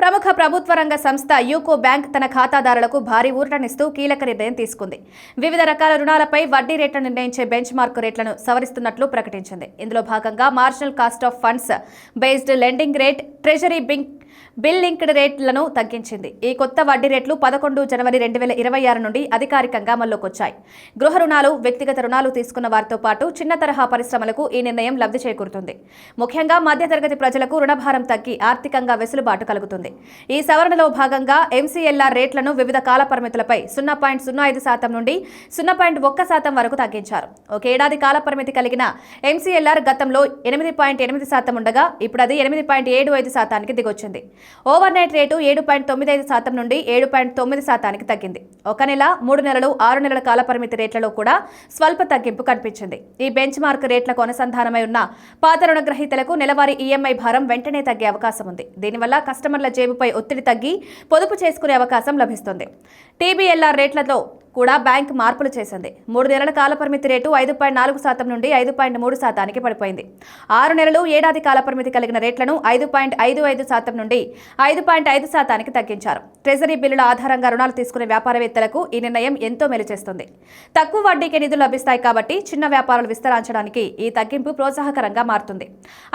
ప్రముఖ ప్రభుత్వ రంగ సంస్థ యూకో బ్యాంక్ తన ఖాతాదారులకు భారీ ఊరటనిస్తూ కీలక నిర్ణయం తీసుకుంది. వివిధ రకాల రుణాలపై వడ్డీ రేట్లను నిర్ణయించే బెంచ్ మార్క్ రేట్లను సవరిస్తున్నట్లు ప్రకటించింది. ఇందులో భాగంగా marginal cost of funds based lending rate treasury బింక్ bill linked రేట్లను తగ్గించింది. ఈ కొత్త వడ్డీ రేట్లు పదకొండు జనవరి రెండు వేల ఇరవై ఆరు నుండి అధికారికంగా అమల్లోకొచ్చాయి. గృహ రుణాలు వ్యక్తిగత రుణాలు తీసుకున్న వారితో పాటు చిన్న తరహా పరిశ్రమలకు ఈ నిర్ణయం లబ్ధి చేకూరుతుంది. ముఖ్యంగా మధ్యతరగతి ప్రజలకు రుణభారం తగ్గి ఆర్థికంగా వెసులుబాటు కలుగుతుంది. ఈ సవరణలో భాగంగా ఎంసీఎల్ఆర్ రేట్లను వివిధ కాల పరిమితులపై సున్నా పాయింట్ సున్నా ఐదు శాతం నుండి సున్నా పాయింట్ ఒక్క శాతం వరకు తగ్గించారు. ఒక ఏడాది కాల పరిమితి కలిగిన ఎంసీఎల్ఆర్ గతంలో ఎనిమిది పాయింట్ ఎనిమిది శాతం ఉండగా ఇప్పుడు అది ఎనిమిది పాయింట్ ఏడు ఐదు శాతానికి దిగొచ్చింది. ఓవర్ నైట్ రేటు ఏడు పాయింట్ తొమ్మిది ఐదు శాతం నుండి ఏడు పాయింట్ తొమ్మిది శాతానికి తగ్గింది. ఒక నెల మూడు నెలలు ఆరు నెలల కాల పరిమితి రేట్లలో కూడా స్వల్ప తగ్గింపు కనిపించింది. ఈ బెంచ్ మార్క్ రేట్లకు అనుసంధానమై ఉన్న పాత రుణగ్రహీతలకు నెలవారీ ఈఎంఐ భారం వెంటనే తగ్గే అవకాశం ఉంది. దీనివల్ల కస్టమర్ల జేబుపై ఒత్తిడి తగ్గి పొదుపు చేసుకునే అవకాశం లభిస్తుంది. టీబీఎల్ఆర్ రేట్లలో కూడా బ్యాంక్ మార్పులు చేసింది. మూడు నెలల కాల పరిమితి రేటు ఐదు పాయింట్ నాలుగు శాతం నుండి ఐదు పాయింట్ మూడు శాతానికి పడిపోయింది. ఆరు నెలలు ఏడాది కాల పరిమితి కలిగిన రేట్లను ఐదు పాయింట్ ఐదు ఐదు శాతం నుండి ఐదు పాయింట్ ఐదు శాతానికి తగ్గించారు. ట్రెజరీ బిల్లుల ఆధారంగా రుణాలు తీసుకునే వ్యాపారవేత్తలకు ఈ నిర్ణయం ఎంతో మేలు చేస్తుంది. తక్కువ వడ్డీకి నిధులు లభిస్తాయి కాబట్టి చిన్న వ్యాపారాలు విస్తరించడానికి ఈ తగ్గింపు ప్రోత్సాహకరంగా మారుతుంది.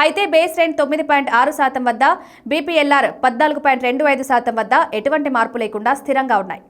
అయితే బేస్ రేట్ తొమ్మిది పాయింట్ ఆరు శాతం వద్ద బీపీఎల్ఆర్ పద్నాలుగు పాయింట్ రెండు ఐదు శాతం వద్ద ఎటువంటి మార్పు లేకుండా స్థిరంగా ఉన్నాయి.